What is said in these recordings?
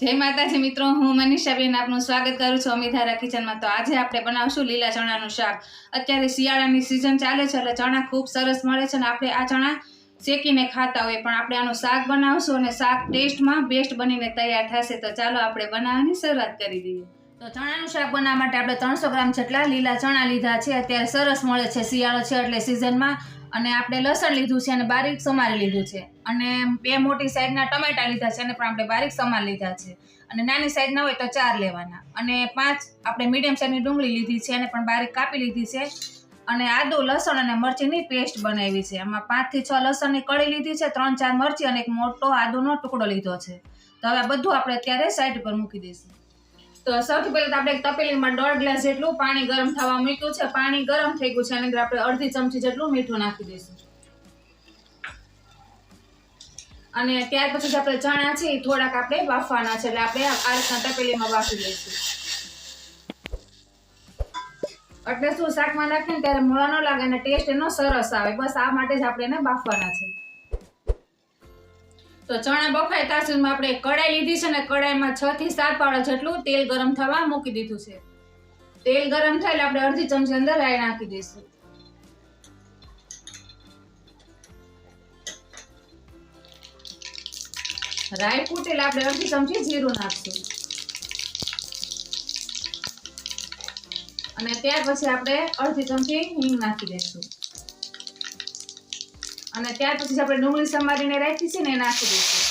જય માતાજી મિત્રો, હું મનીષાબેન આપનું સ્વાગત કરું છું અમિધારા કિચનમાં. તો આજે આપણે બનાવશું લીલા ચણાનું શાક. અત્યારે શિયાળાની સિઝન ચાલે છે એટલે ચણા ખૂબ સરસ મળે છે અને આપણે આ ચણા શેકીને ખાતા હોય પણ આપણે આનું શાક બનાવશું અને શાક ટેસ્ટમાં બેસ્ટ બનીને તૈયાર થશે. તો ચાલો આપણે બનાવવાની શરૂઆત કરી દઈએ. તો ચણાનું શાક બનાવવા માટે આપણે ત્રણસો ગ્રામ જેટલા લીલા ચણા લીધા છે. અત્યારે સરસ મળે છે, શિયાળો છે એટલે સિઝનમાં અને આપણે લસણ લીધું છે અને બારીક સમારી લીધું છે. અને બે મોટી સાઈઝના ટમેટા લીધા છે અને પણ આપણે બારીક સમાર લીધા છે. અને નાની સાઈઝના હોય તો ચાર લેવાના. અને પાંચ આપણે મીડિયમ સાઈઝની ડુંગળી લીધી છે અને પણ બારીક કાપી લીધી છે. અને આદુ, લસણ અને મરચીની પેસ્ટ બનાવી છે. આમાં પાંચથી છ લસણની કળી લીધી છે, ત્રણ ચાર મરચી અને એક મોટો આદુનો ટુકડો લીધો છે. તો હવે બધું આપણે અત્યારે સાઈડ પર મૂકી દઈશું. તો સૌથી પહેલા તો આપણે તપેલીમાં દોઢ ગ્લાસ જેટલું પાણી ગરમ થવા મૂક્યું છે. પાણી ગરમ થઈ ગયું છે અંદર આપણે અડધી ચમચી જેટલું મીઠું નાખી દઈશું. અને ત્યાર પછી આપણે ચણા છે એ થોડાક આપણે બાફવાના છે એટલે આપણે આ રીતના તપેલીમાં બાફી દઈશું એટલે શું શાકમાં નાખીને ત્યારે મોળા ન લાગે અને ટેસ્ટ એનો સરસ આવે. બસ આ માટે જ આપણે એને બાફવાના છે. તો ચણા બફાય ત્યાં આપણે કડાઈ લીધી છે ને કડાઈમાં છ થી સાત પાવડા જેટલું તેલ ગરમ થવા મૂકી દીધું છે. તેલ ગરમ થાય એટલે આપણે અડધી ચમચી અંદર રાઈ નાખી દઈશું. રાઈ ફૂટે એટલે આપણે અડધી ચમચી જીરું નાખશું. અને ત્યાર પછી આપણે અડધી ચમચી હિંગ નાખી દઈશું. અને ત્યાર પછી આપણે ડુંગળી સમારીને રાખી છે ને નાખી દઈશું.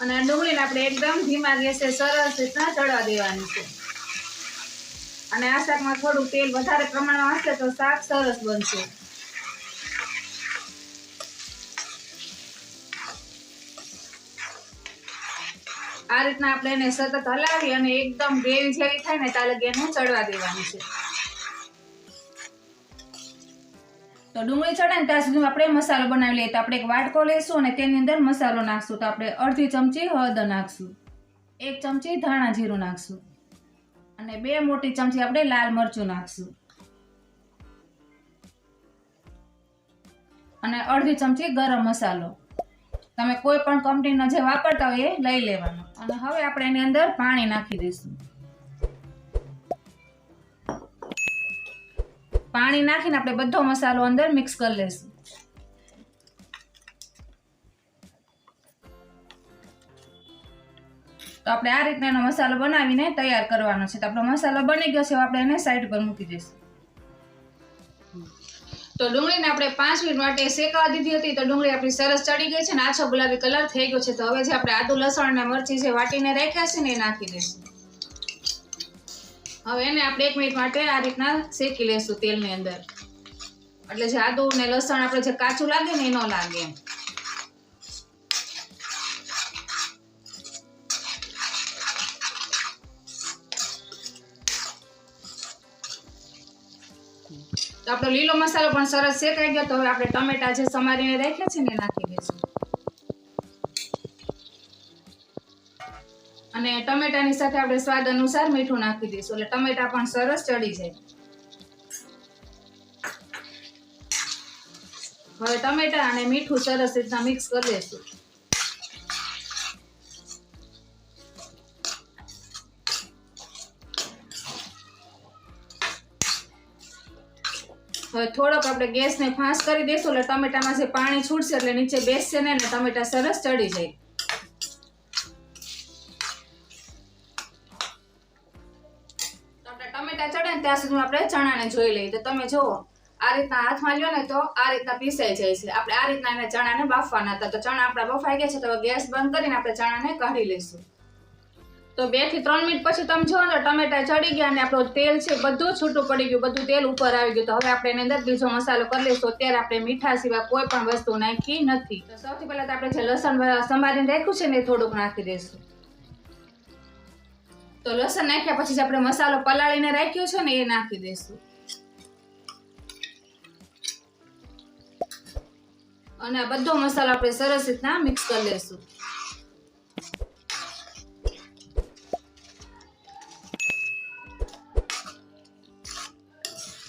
અને ડુંગળીને આપણે એકદમ ધીમા ગેસે સરસ રીતના ચડવા દેવાની છે. અને આ શાકમાં થોડું તેલ વધારે પ્રમાણમાં હશે તો શાક સરસ બનશે. આ રીતના આપણે એને સતત હલાવી અને એકદમ ગ્રેવી જેવી થાય ને ત્યાં લગી એને ચડવા દેવાની છે. તો ડુંગળી ચડે ને ત્યાં સુધી આપણે મસાલો બનાવી લઈએ. તો આપણે એક વાટકો લઈશું અને તેની અંદર મસાલો નાખશું. તો આપણે અડધી ચમચી હળદર નાખશું. એક ચમચી ધાણા જીરું નાખશું. અને બે મોટી ચમચી આપણે લાલ મરચું નાખશું. અને અડધી ચમચી ગરમ મસાલો. તમે કોઈ પણ કંપનીનો જે વાપરતા હોય એ લઈ લેવાનો. અને હવે આપણે એની અંદર પાણી નાખી દઈશું. પાણી નાખીને આપણે બધો મસાલો અંદર મિક્સ કરી લઈશું તો આપણે આ રીતના એનો મસાલો બનાવીને તૈયાર કરવાનો છે. તો આપણો મસાલો બની ગયો છે આપણે એને સાઈડ પર મૂકી દઈશું. તો ડુંગળીને આપણે પાંચ મિનિટ માટે શેકાવા દીધી હતી, તો ડુંગળી આપણી સરસ ચડી ગઈ છે ને આછો ગુલાબી કલર થઈ ગયો છે. તો હવે જે આપણે આદુ, લસણ અને મરચી જે વાટીને રાખ્યા છે ને એ નાખી દઈશું. હવે એને આપણે એક મિનિટ માટે આ રીતના શેકી લેશું તેલની અંદર. એટલે જે આદુ ને લસણ આપણે જે કાચું લાગે ને એ ન લાગે. એમ તો આપણો લીલો મસાલો પણ સરસ શેકાઈ ગયો તો હવે આપણે ટમેટા જે સમારીને રાખ્યા છે ને નાખી દઈશું. અને ટમેટાની સાથે આપણે સ્વાદ અનુસાર મીઠું નાખી દઈશું. એટલે ટમેટા પણ સરસ ચડી જાય. હવે ટમેટા અને મીઠું સરસ રીતના મિક્સ કરી દઈશું થોડોક આપણે ગેસને ફાંસ કરી દઈશું એટલે ટમેટામાં જે પાણી છૂટશે એટલે નીચે બેસશે ને અને ટમેટા સરસ ચડી જાય. ટમેટા ચડે ને ત્યાં સુધી આપણે ચણાને જોઈ લઈએ. તો તમે જુઓ, આ રીતના હાથમાં લ્યો ને તો આ રીતના પીસાઈ જાય છે. આપણે આ રીતના એને ચણાને બાફવાના હતા. તો ચણા આપણા બફાઈ ગયા છે. તો ગેસ બંધ કરીને આપણે ચણાને કાઢી લઈશું. તો બેથી ત્રણ મિનિટ પછી તમે જો ને ટમેટા ચડી ગયા અને આપણું તેલ છે બધું છૂટું પડી ગયું, બધું તેલ ઉપર આવી ગયું. તો હવે આપણે એની અંદર બીજો મસાલો કરી લઈશું. અત્યારે આપણે મીઠા સિવાય કોઈ પણ વસ્તુ નાખી નથી. તો સૌથી પહેલા તો આપણે જે લસણ સંભાળીને રાખ્યું છે ને એ થોડુંક નાખી દઈશું. તો લસણ નાખ્યા પછી જે આપણે મસાલો પલાળીને રાખ્યો છે ને એ નાખી દઈશું. અને આ બધો મસાલો આપણે સરસ રીતના મિક્સ કરી લઈશું.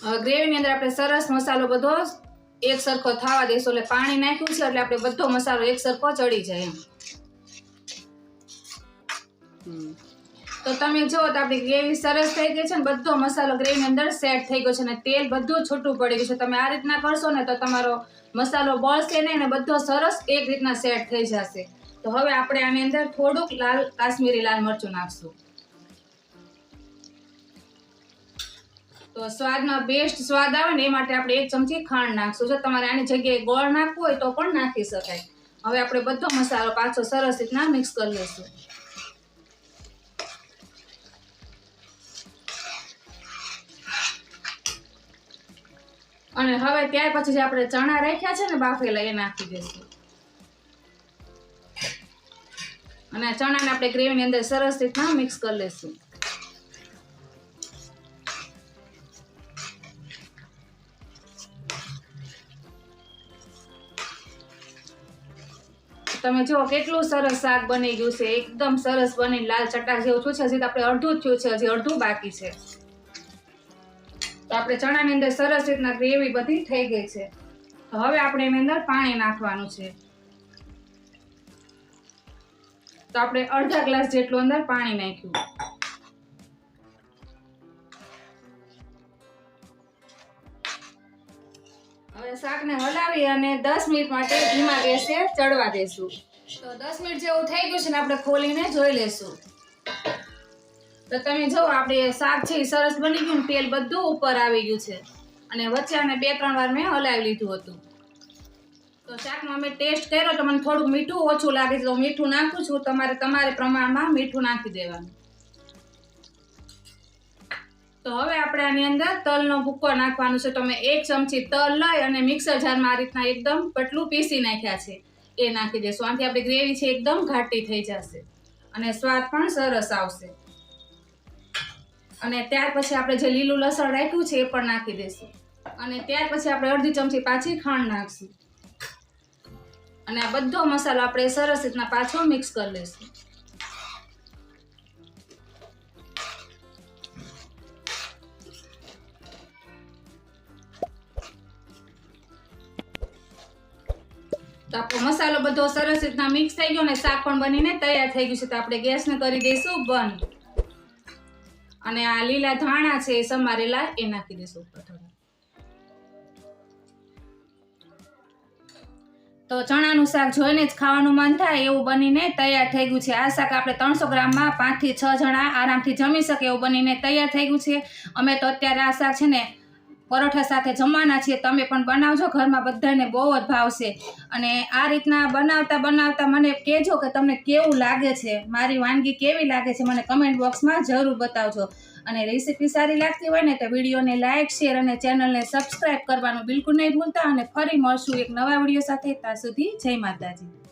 ગ્રેવીની અંદર આપણે સરસ મસાલો બધો એક સરખો થવા દઈશું એટલે પાણી નાખ્યું છે એટલે આપણે બધો મસાલો એક સરખો ચડી જાય એમ. તો તમે જુઓ તો આપણી ગ્રેવી સરસ થઈ ગઈ છે ને બધો મસાલો ગ્રેવીની અંદર સેટ થઈ ગયો છે અને તેલ બધું છૂટું પડી ગયું છે. તમે આ રીતના કરશો ને તો તમારો મસાલો બળશે નહીં ને બધો સરસ એક રીતના સેટ થઈ જશે. તો હવે આપણે આની અંદર થોડુંક લાલ કાશ્મીરી લાલ મરચું નાખશું. તો સ્વાદમાં બેસ્ટ સ્વાદ આવે ને એ માટે આપણે એક ચમચી ખાંડ નાખશું. જો તમારે આની જગ્યાએ ગોળ નાખવું હોય તો પણ નાખી શકાય. હવે આપણે બધો મસાલો પાછો સરસ રીતના મિક્સ કરી લઈશું. અને હવે ત્યાર પછી જે આપણે ચણા રાખ્યા છે ને બાફેલા એ નાખી દઈશું. અને ચણાને આપણે ગ્રેવીની અંદર સરસ રીતના મિક્સ કરી લઈશું. તમે જુઓ કેટલું સરસ શાક બની ગયું છે. એકદમ સરસ બની લાલ ચટાક જેવું થયું છે. હજી તો આપણે અડધું જ થયું છે. હજી અડધું બાકી છે. તો આપણે ચણાની અંદર સરસ રીતના ગ્રેવી બધી થઈ ગઈ છે. હવે આપણે એની અંદર પાણી નાખવાનું છે. તો આપણે અડધા ગ્લાસ જેટલું અંદર પાણી નાખ્યું. શાકને હલાવી અને દસ મિનિટ માટે ધીમા ગેસે ચડવા દેશું. તો દસ મિનિટ જેવું થઈ ગયું છે ને આપણે ખોલીને જોઈ લેશું. તો તમે જો આપણે શાક છે એ સરસ બની ગયું તેલ બધું ઉપર આવી ગયું છે. અને વચ્ચે આને બે ત્રણ વાર મેં હલાવી લીધું હતું. તો શાકનો અમે ટેસ્ટ કર્યો તો મને થોડુંક મીઠું ઓછું લાગે છે. તો મીઠું નાખું છું. તમારે તમારે પ્રમાણમાં મીઠું નાખી દેવાનું. તો હવે આપણે આની અંદર તલનો ભૂક્કો નાખવાનો છે. તો મેં એક ચમચી તલ લઈ અને મિક્સર જારમાં આ રીતના એકદમ પટલું પીસી નાખ્યા છે. એ નાખી દઈશું આનાથી આપણી ગ્રેવી છે એકદમ ઘાટી થઈ જશે. અને સ્વાદ પણ સરસ આવશે. અને ત્યાર પછી આપણે જે લીલું લસણ રાખ્યું છે એ પણ નાખી દઈશું અને ત્યાર પછી આપણે અડધી ચમચી પાછી ખાંડ નાખશું. અને આ બધો મસાલો આપણે સરસ રીતના પાછો મિક્સ કરી લઈશું સરસ રીતના મિક્સ થઈ ગયો ને શાક પણ બનીને તૈયાર થઈ ગયું છે. તો આપણે ગેસને કરી દઈશું બંધ. અને આ લીલા ધાણા છે એ સમારેલા એ નાખી દઈશું ઉપર થોડા. તો ચણાનું શાક જોઈને જ ખાવાનું મન થાય એવું બનીને તૈયાર થઈ ગયું છે. આ શાક આપણે ત્રણસો ગ્રામમાં પાંચથી છ જણા આરામથી જમી શકે એવું બનીને તૈયાર થઈ ગયું છે. અમે તો અત્યારે આ શાક છે ને પરોઠા સાથે જમવાના છીએ, તમે પણ બનાવજો. ઘરમાં બધાને બહુ જ ભાવશે અને આ રીતના બનાવતા બનાવતા મને કહેજો કે તમને કેવું લાગે છે. મારી વાનગી કેવી લાગે છે મને કમેન્ટ બોક્સમાં જરૂર બતાવજો. અને રેસીપી સારી લાગતી હોય ને તો વિડીયોને લાઇક શેર અને ચેનલને સબસ્ક્રાઈબ કરવાનું બિલકુલ નહીં ભૂલતા. અને ફરી મળશું એક નવા વીડિયો સાથે. ત્યાં સુધી જય માતાજી.